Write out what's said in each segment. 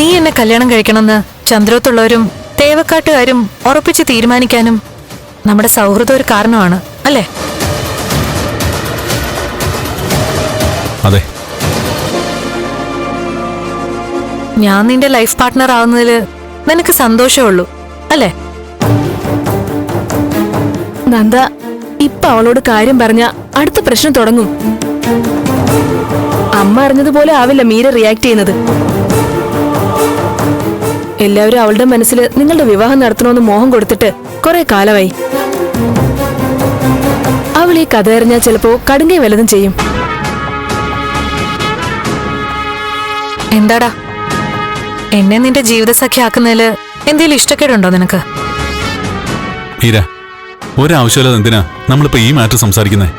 നീ എന്നെ കല്യാണം കഴിക്കണമെന്ന് ചന്ദ്രത്തുള്ളവരും തേവക്കാട്ടുകാരും ഉറപ്പിച്ച് തീരുമാനിക്കാനും നമ്മുടെ സൗഹൃദം ഒരു കാരണമാണ് അല്ലേ? അതെ. ഞാൻ നിന്റെ ലൈഫ് പാർട്ട്ണർ ആവുന്നതിൽ നിനക്ക് സന്തോഷമുള്ളൂ അല്ലേ? നന്ദ ഇപ്പൊ അവളോട് കാര്യം പറഞ്ഞ അടുത്ത പ്രശ്നം തുടങ്ങും. അമ്മ അറിഞ്ഞതുപോലെ ആവില്ല മീര റിയാക്ട് ചെയ്യുന്നത്. എല്ലാവരും അവളുടെ മനസ്സിൽ നിങ്ങളുടെ വിവാഹം നടത്തണമെന്ന് മോഹം കൊടുത്തിട്ട് കുറെ കാലമായി. അവൾ ഈ കഥ അറിഞ്ഞാൽ ചിലപ്പോ കടുങ്ങി വലതും ചെയ്യും. എന്താടാ? എന്നെ നിന്റെ ജീവിതസഖ്യാക്കുന്നതിൽ എന്തെങ്കിലും ഇഷ്ടക്കേടുണ്ടോ നിനക്ക്? മീര ഒരാവശ്യമില്ലാതെ എന്തിനാ നമ്മളിപ്പോ ഈ മാറ്റർ സംസാരിക്കുന്നേ?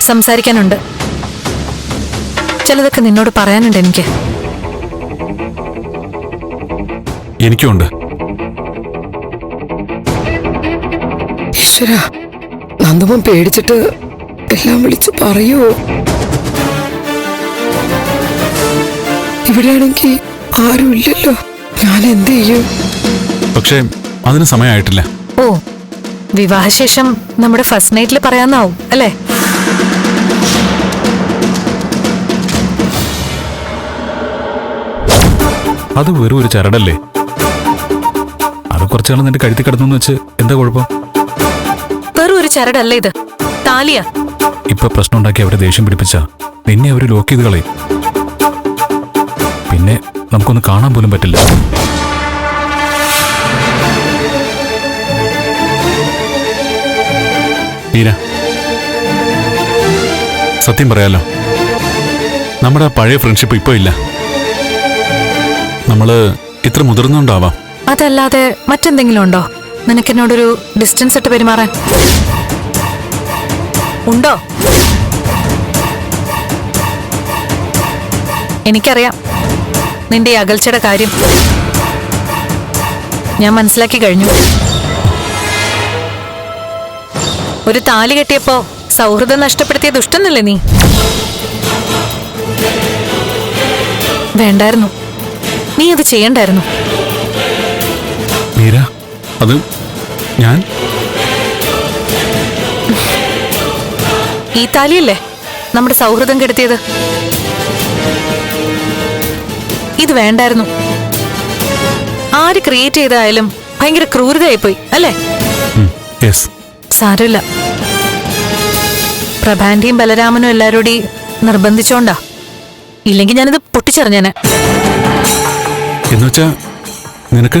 സംസാരിക്കാനുണ്ട്. ചിലതൊക്കെ നിന്നോട് പറയാനുണ്ട് എനിക്ക്. എനിക്കുണ്ട്. ഈശ്വര നന്ദമൻ പേടിച്ചിട്ട് എല്ലാം വിളിച്ചു പറയൂ. ഇവിടെയാണെങ്കിൽ ആരുമില്ലല്ലോ ഞാൻ എന്ത് ചെയ്യും? പക്ഷേ അതിന് സമയമായിട്ടില്ല ഓ വിവാഹശേഷം നമ്മുടെ ഫസ്റ്റ് നൈറ്റിൽ പറയാന്നാവും അല്ലേ? അത് വെറും ഒരു ചരടല്ലേ? അത് കുറച്ചാൾ നിന്റെ കഴുത്തി കിടന്നു വെച്ച് എന്താ കുഴപ്പം? വെറും ഒരു ചരടല്ല ഇത്. താലിയാ. ഇപ്പൊ പ്രശ്നം ഉണ്ടാക്കി അവരെ ദേഷ്യം പിടിപ്പിച്ച. നിന്നെ അവർ ലോക്ക് ചെയ്ത് കളയും. പിന്നെ നമുക്കൊന്ന് കാണാൻ പോലും പറ്റില്ല. മീന സത്യം പറയാലോ. നമ്മുടെ പഴയ ഫ്രണ്ട്ഷിപ്പ് ഇപ്പൊ ഇല്ല. നമ്മൾ ഇത്ര മുതിർന്നുണ്ടാവാം. അതല്ലാതെ മറ്റെന്തെങ്കിലും ഉണ്ടോ? നിനക്കെന്നോടൊരു ഡിസ്റ്റൻസ് ഇട്ട് പെരുമാറാൻ. ഉണ്ടോ? എനിക്കറിയാം. നിന്റെ ഈ അകൽച്ചയുടെ കാര്യം ഞാൻ മനസ്സിലാക്കി കഴിഞ്ഞു. ഒരു താലി കെട്ടിയപ്പോ സൗഹൃദം നഷ്ടപ്പെടുത്തിയ ദുഷ്ടനല്ലേ നീ? വേണ്ടായിരുന്നു. നീ അത് ചെയ്യണ്ടായിരുന്നു. മീര അത് ഞാൻ. ഈ താലിയല്ലേ നമ്മുടെ സൗഹൃദം കെടുത്തിയത്? ഇത് വേണ്ടായിരുന്നു. ആര് ക്രിയേറ്റ് ചെയ്തായാലും ഭയങ്കര ക്രൂരതയായി പോയി അല്ലേ സാരമില്ല. പ്രഭാന്റിയും ബലരാമനും എല്ലാരോടി നിർബന്ധിച്ചോണ്ടാ. ഇല്ലെങ്കിൽ ഞാനിത് പൊട്ടിച്ചറിഞ്ഞേനെ. എന്നുവെച്ചാ നിനക്ക്